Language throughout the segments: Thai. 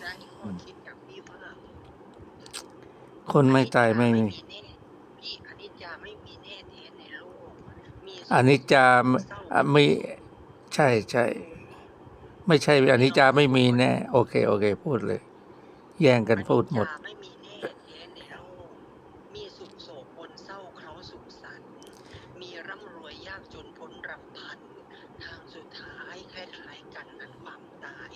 ได้ข้อคิดจากพี่ว่าคนไม่ตายไม่มีแน่พี่อนิจจาไม่มีแน่แท้ในโลกมีอนิจจาอะมีใช่ใช่ไม่ใช่อนิจจาไม่มีแน่โอเค โอเค พูดเลย แย่งกันพูดหมด อนิจจาไม่มีแน่แท้ในโลก มีสุขโศกปนเศร้าเคราะห์สุขสันต์มีร่ำรวยยากจนพ้นรำพัน ทางสุดท้ายคล้ายๆกันนั้นความตาย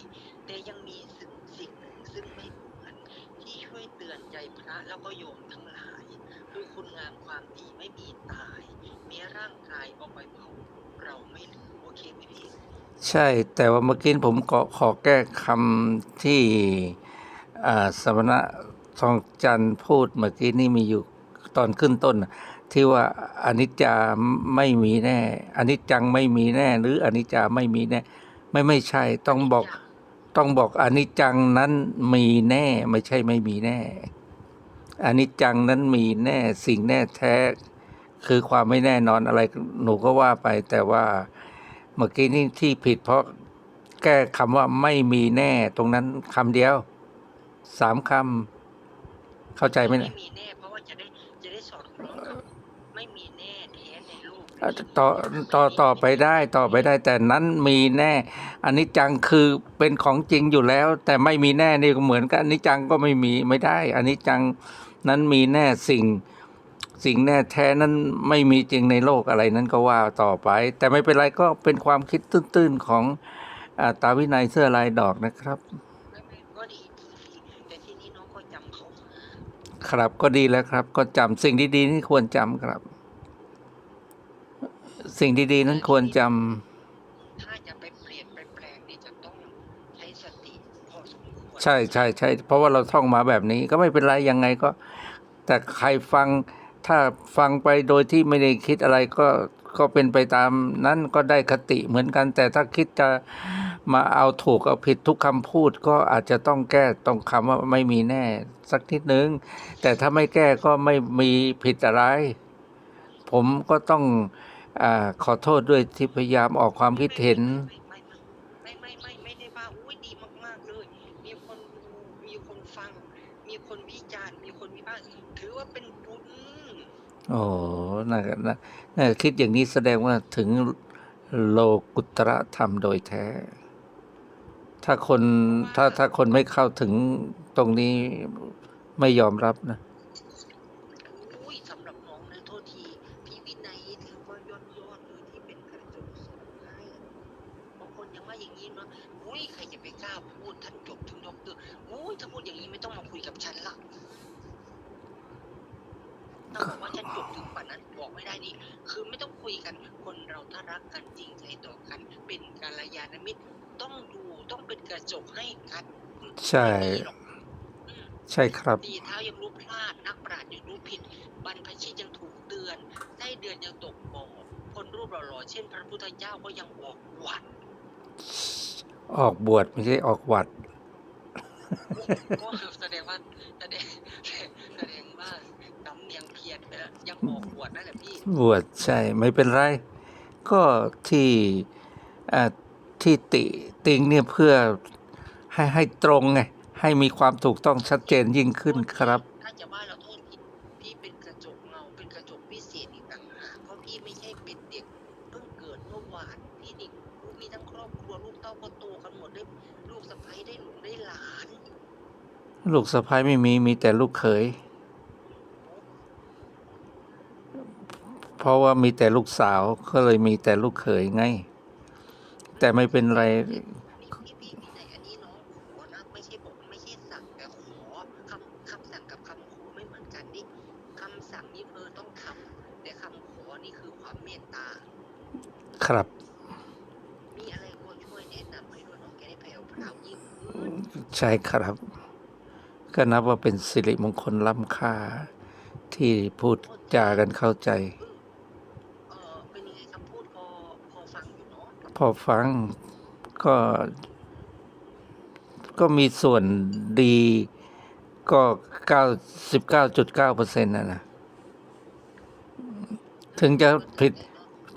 แต่ยังมีสิ่งสิ่งหนึ่งซึ่งไม่เหมือน ที่ช่วยเตือนใจ พระแล้วก็โยมทั้งหลาย คือคุณงามความดีไม่มีตายแม้ร่างกายเอาไปเผาเราไม่เหลือโอเคไหมพี่ใช่ แต่ว่าเมื่อกี้ผมขอขอแก้คำที่อ่าสมณะทองจันทร์พูดเมื่อกี้นี่มีอยู่ตอนขึ้นต้นน่ะที่ว่าอนิจจาไม่มีแน่อนิจจังไม่มีแน่ หรืออนิจจาไม่มีแน่ ไม่ไม่ใช่ต้องบอกต้องบอกอนิจจังนั้นมีแน่ ไม่ใช่ไม่มีแน่ อนิจจังนั้นมีแน่สิ่งแน่แท้ คือความไม่แน่นอนอะไรหนูก็ว่าไป แต่ว่าเมื่อกี้นี่ที่ผิดเพราะแก้คำว่าไม่มีแน่ ตรงนั้นคำเดียวสามคำเข้าใจไหมไม่เนี่ยมีแน่เพราะว่าจะได้จะได้สอดคล้องกับไม่มีแน่แท้ในโลกอะต่อต่อต่อไปได้ต่อไปได้ แต่นั้นมีแน่ อันนี้จังคือเป็นของจริงอยู่แล้ว แต่ไม่มีแน่นี่ก็เหมือนกันอันนี้จังก็ไม่มีไม่ได้ อันนี้จังนั้นมีแน่สิ่ง สิ่งแน่แท้นั้นไม่มีจริงในโลกอะไรนั้นก็ว่าต่อไป แต่ไม่เป็นไรก็เป็นความคิดตื้นๆของอาตาวินัยเสื้อลายดอกนะครับไม่ไม่ก็ดีดีพี่แต่ทีนี้น้องก็จำเขามาครับก็ดีแล้วครับ ก็จำสิ่งดีๆนี่ควรจำครับ สิ่งดีๆนั้นควรจำ ถ้าจะไปเปลี่ยนไปแปลงนี่จะต้องใช้สติพอสมควร ใช่ใช่ใช่เพราะว่าเราท่องมาแบบนี้ก็ไม่เป็นไรยังไงก็ แต่ใครฟังถ้าฟังไปโดยที่ไม่ได้คิดอะไรก็ก็เป็นไปตามนั้นก็ได้คติเหมือนกัน แต่ถ้าคิดจะมาเอาถูกเอาผิดทุกคำพูดก็อาจจะต้องแก้ตรงคำว่าไม่มีแน่ สักนิดนึง แต่ถ้าไม่แก้ก็ไม่มีผิดอะไร ผมก็ต้องอขอโทษด้วยที่พยายามออกความคิดเห็น ไม่ไม่ไม่ไม่ไม่ไม่ได้ว่าอุ้ยดีมากๆเลย มีคนดูมีคนฟัง มีคนวิจารณ์มีคนวิพากษ์ถือว่าเป็นบุญ โอ้น่าน่าน่าคิดอย่างนี้แสดงว่าถึงโลกุตระธรรมโดยแท้ ถ้าคนถ้าถ้าคนไม่เข้าถึงตรงนี้ไม่ยอมรับนะสำหรับน้องนะโทษทีพี่วินัยถือว่ายอดยอดเลยที่เป็นกระจกสองให้บางคนยังว่าอย่างนี้เนาะอุ้ยใครจะไปกล้าพูดท่านจบถึงด็อกเตอร์อุ้ยถ้าพูดอย่างนี้ไม่ต้องมาคุยกับฉันละถ้าบอกว่าฉั นจบถึงป่านนั้นบอกไม่ได้นี่ คือไม่ต้องคุยกัน คนเราถ้ารักกันจริงใจต่อกัน เป็นกัลยาณมิตร ต้องดูต้องเป็นกระจกให้กันใช่ ไม่มีหรอกอืม ใช่ครับ ดีเท้ายังรู้พลาดนักปราชญ์ยังรู้ผิด บรรพชิตยังถูกเตือนไส้เดือนยังตกบ่อคนรูปหล่อๆเช่น พระพุทธเจ้าก็ยังบอกหวัดออกบวชไม่ใช่ออกหวัด ก็แสดงว่าแสดง แล้วยังบอกหวดนั่นแหละพี่บวชใช่ไม่เป็นไร ก็ที่อ่าที่ติติงเนี่ยเพื่อให้ให้ตรงไงให้มีความถูกต้องชัดเจนยิ่งขึ้นครับ ถ้าจะว่าเราโทษผิดพี่เป็นกระจกเงาเป็นกระจกพิเศษอีกต่างหากเพราะพี่ไม่ใช่เป็นเด็กเพิ่งเกิดเมื่อวานพี่เด็กมีทั้งครอบครัวลูกเต้าก็โตกันหมดได้ลูกสะใภ้ได้หลงได้หลาน ลูกสะพ้ายไม่มีมีแต่ลูกเขย เพราะว่ามีแต่ลูกสาวก็เลยมีแต่ลูกเขยไง แต่ไม่เป็นไรพี่พี่พี่ในอันนี้น้องขอนะไม่ใช่บอกไม่ใช่สั่งแต่ขอคำคำสั่งกับคำขอไม่เหมือนกันนี่คำสั่งนี่เออต้องทำแต่คำขอนี่คือความเมตตาครับมีอะไรก็ช่วยแนะนำให้ด้วยน้องแกได้แผ่วพราวยิ่งขึ้นใช่ครับ ก็นับว่าเป็นสิริมงคลล้ำค่าที่พูดจากันเข้าใจ เออเป็นยังไงคำพูดพอพอฟังอยู่เนาะ พอฟังก็ ก็มีส่วนดีก็เก้าสิบเก้าจุดเก้าเปอร์เซ็นต์นะนะ ถึงจะผิด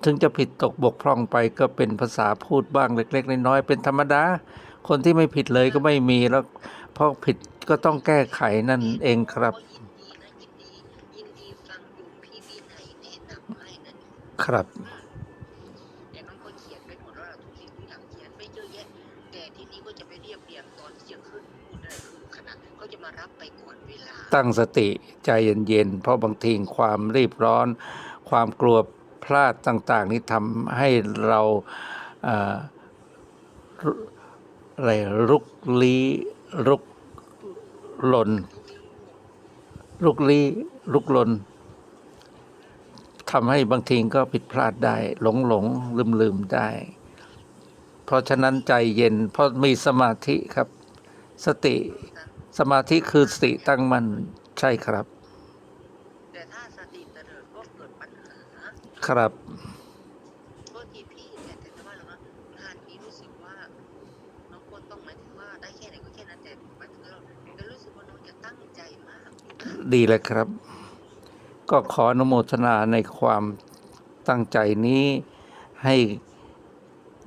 ถึงจะผิดตกบกพร่องไปก็เป็นภาษาพูดบ้างเล็ก ๆ น้อยๆเป็นธรรมดา คนที่ไม่ผิดเลยก็ไม่มีแล้วเพราะผิดก็ต้องแก้ไขนั่นเองครับก็ยิน เยอะขึ้นพูดได้คือขณะก็จะมารับไปก่อนเวลา ตั้งสติใจเย็นๆเพราะบางทีความรีบร้อน ความกลัวพลาดต่าง ๆ นี้ทำให้เราอะไรลุกลี้ลุกหลนลุกลี้ลุกหลนทำให้บางทีก็ผิดพลาดได้ หลงหลงลืมลืมได้ เพราะฉะนั้นใจเย็น เพราะมีสมาธิครับ สติสมาธิคือสติตั้งมั่นใช่ครับ แต่ถ้าสติเตลิดก็เกิดปัญหาครับโทษทีพี่แต่แต่ว่าเรานะงานนี้รู้สึกว่าน้องควรต้องหมายถึงว่าได้แค่ไหนก็แค่นั้นแต่หมายถึงเราแต่รู้สึกว่าน้องจะตั้งใจมากอยู่นะดีเลยครับ ก็ขออนุโมทนาในความตั้งใจนี้ให้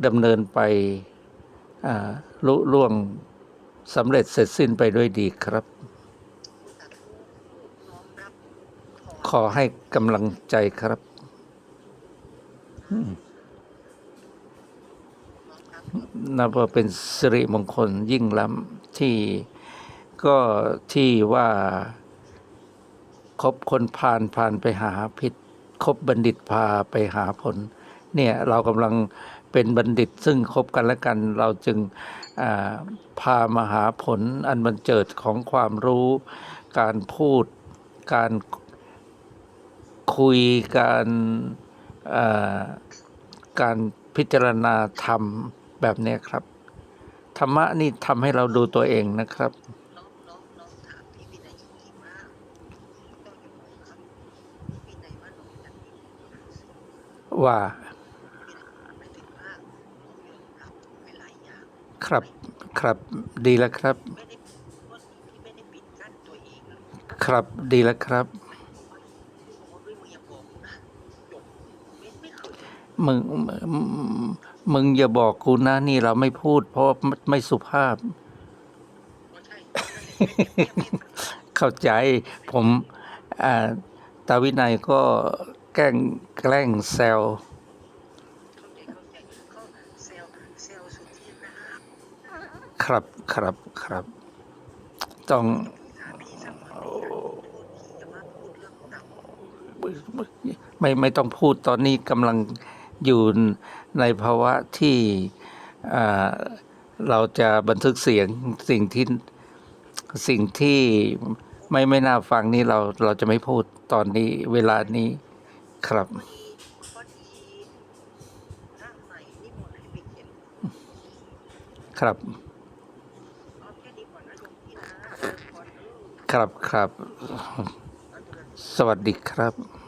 ดำเนินไปอ่าลุล่วง สำเร็จเสร็จสิ้นไปด้วยดีครับ ขอให้กำลังใจครับ นับว่าเป็นสิริมงคลยิ่งล้ำที่ก็ที่ว่าคบคนพาลพาลไปหาพิษคบบัณฑิตพาไปหาผล เนี่ยเรากำลัง เป็นบัณฑิตซึ่งคบกันและกัน เราจึงาพามาหาผลอันบันเจิดของความรู้ การพูด การคุยการาการพิจารณาธรรมแบบนี้ครับ ธรรมะนี่ทำให้เราดูตัวเองนะครับน้องน้องน้องถามพี่วินัยจริงๆว่า ครับครับดีแล้วครับไม่ได้ว่าพี่ไม่ได้ปิดกั้นตัวเองเลยครับดีแล้วครับบอกว่าด้วยมึงอย่าบอกกูนะจบไม่ไม่เคยมึงมึงมึงอย่าบอกกูนะนี่เราไม่พูด เพราะไม่สุภาพว่าใช่นั่นแหละไม่ไม่ไม่เข้าใจผมอ่าตาวินัยก็แกล้งแกล้งแซว เข้าใจเข้าใจเขาเซลล์เซลล์สุดที่รัก ครับครับครับ ต้องไม่ไม่ต้องพูดตอนนี้กำลังอยู่ในภาวะที่เราจะบันทึกเสียงสิ่งที่สิ่งที่ไม่ไม่น่าฟังนี่เราเราจะไม่พูดตอนนี้เวลานี้ครับพอดี ครับครับ สวัสดีครับ